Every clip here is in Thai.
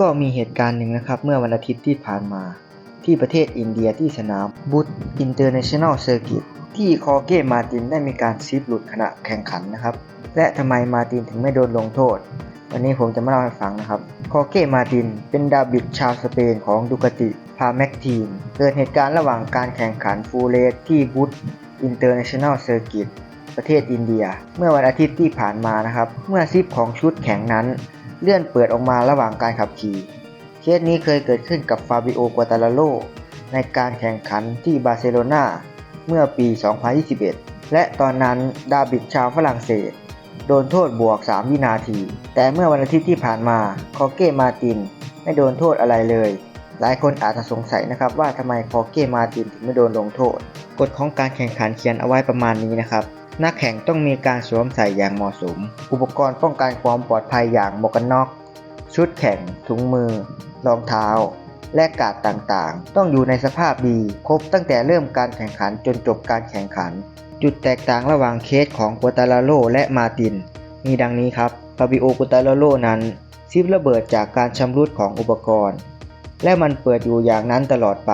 ก็มีเหตุการณ์หนึ่งนะครับ เมื่อวันอาทิตย์ที่ผ่านมา ที่ประเทศอินเดียที่สนามบุตอินเตอร์เนชั่นแนลเซอร์กิตที่คอเก้มาตินได้มีการซิปหลุดขณะแข่งขันนะครับ และทำไมมาตินถึงไม่โดนลงโทษ วันนี้ผมจะมาเล่าให้ฟังนะครับ คอเก้มาตินเป็นดาวิดชาวสเปนของดูกาติพาแม็กทีมเกิดเหตุการณ์ระหว่างการแข่งขันฟูลเลสที่บุตอินเตอร์เนชั่นแนลเซอร์กิตประเทศอินเดีย เมื่อวันอาทิตย์ที่ผ่านมานะครับ เมื่อซิปของชุดแข่งนั้น เลื่อนเปิดออกมาระหว่างการขับขี่เคสนี้เคยเกิดขึ้นกับฟาบิโอกัวตาลาโลในการแข่งขันที่บาร์เซโลนาเมื่อปี 2021 และตอนนั้นดาบิดชาวฝรั่งเศส โดนโทษบวก 3 วินาที แต่เมื่อวันอาทิตย์ที่ผ่านมาคอเก้มาตินไม่โดนโทษอะไรเลย หลายคนอาจจะสงสัยนะครับว่าทำไมคอเก้มาตินถึงไม่โดนลงโทษ กฎของการแข่งขันเขียนเอาไว้ประมาณนี้นะครับ นักแข่งต้องมีการสวมใส่อย่างเหมาะสม อุปกรณ์ป้องกันความปลอดภัยอย่างหมวกกันน็อก ชุดแข่ง ถุงมือ รองเท้า และกาดต่างๆ ต้องอยู่ในสภาพดี ครบตั้งแต่เริ่มการแข่งขันจนจบการแข่งขัน จุดแตกต่างระหว่างเคสของกัวตาลาโลและมาติน มีดังนี้ครับฟาบิโอกัวตาลาโลนั้นซิประเบิดจากการชำรุดของอุปกรณ์ และมันเปิดอยู่อย่างนั้นตลอดไป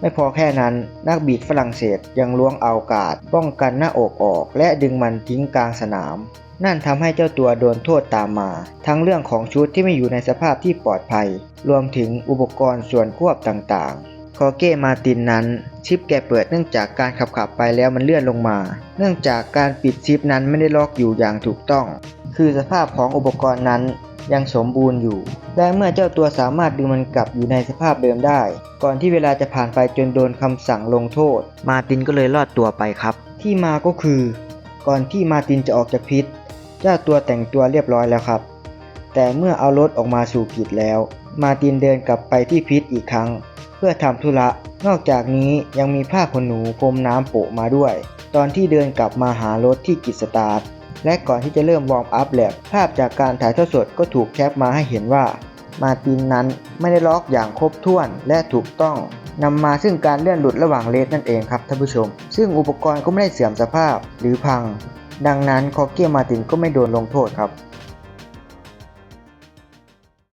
ไม่พอแค่นั้นนักบีดฝรั่งเศสยังล้วงเอากาด ป้องกันหน้าอกออก และดึงมันทิ้งกลางสนาม นั่นทำให้เจ้าตัวโดนโทษตามมา ทั้งเรื่องของชุดที่ไม่อยู่ในสภาพที่ปลอดภัย รวมถึงอุปกรณ์ส่วนควบต่างๆ คอเก้มาตินนั้น ชิปแกเปิดเนื่องจากการขับขับไปแล้วมันเลื่อนลงมา เนื่องจากการปิดชิปนั้นไม่ได้ล็อกอยู่อย่างถูกต้อง คือสภาพของอุปกรณ์นั้น ยังสมบูรณ์อยู่ และเมื่อเจ้าตัวสามารถดึงมันกลับอยู่ในสภาพเดิมได้ ก่อนที่เวลาจะผ่านไปจนโดนคำสั่งลงโทษ มาร์ตินก็เลยรอดตัวไปครับ ที่มาก็คือ ก่อนที่มาร์ตินจะออกจากพิษ เจ้าตัวแต่งตัวเรียบร้อยแล้วครับ แต่เมื่อเอารถออกมาสู่กิจแล้ว มาร์ตินเดินกลับไปที่พิษอีกครั้ง เพื่อทำธุระ นอกจากนี้ยังมีผ้าขนหนูพรมน้ำโปะมาด้วย ตอนที่เดินกลับมาหารถที่กิจสตาร์ท และก่อนที่จะเริ่มวอร์มอัพแลบภาพจากการถ่ายทอดสดก็ถูกแคปมาให้เห็นว่า มาตินนั้นไม่ได้ล็อกอย่างครบถ้วนและถูกต้องนำมาซึ่งการเลื่อนหลุดระหว่างเลสนั่นเองครับท่านผู้ชม ซึ่งอุปกรณ์ก็ไม่ได้เสื่อมสภาพหรือพัง ดังนั้นคอเกียมาตินก็ไม่โดนลงโทษครับ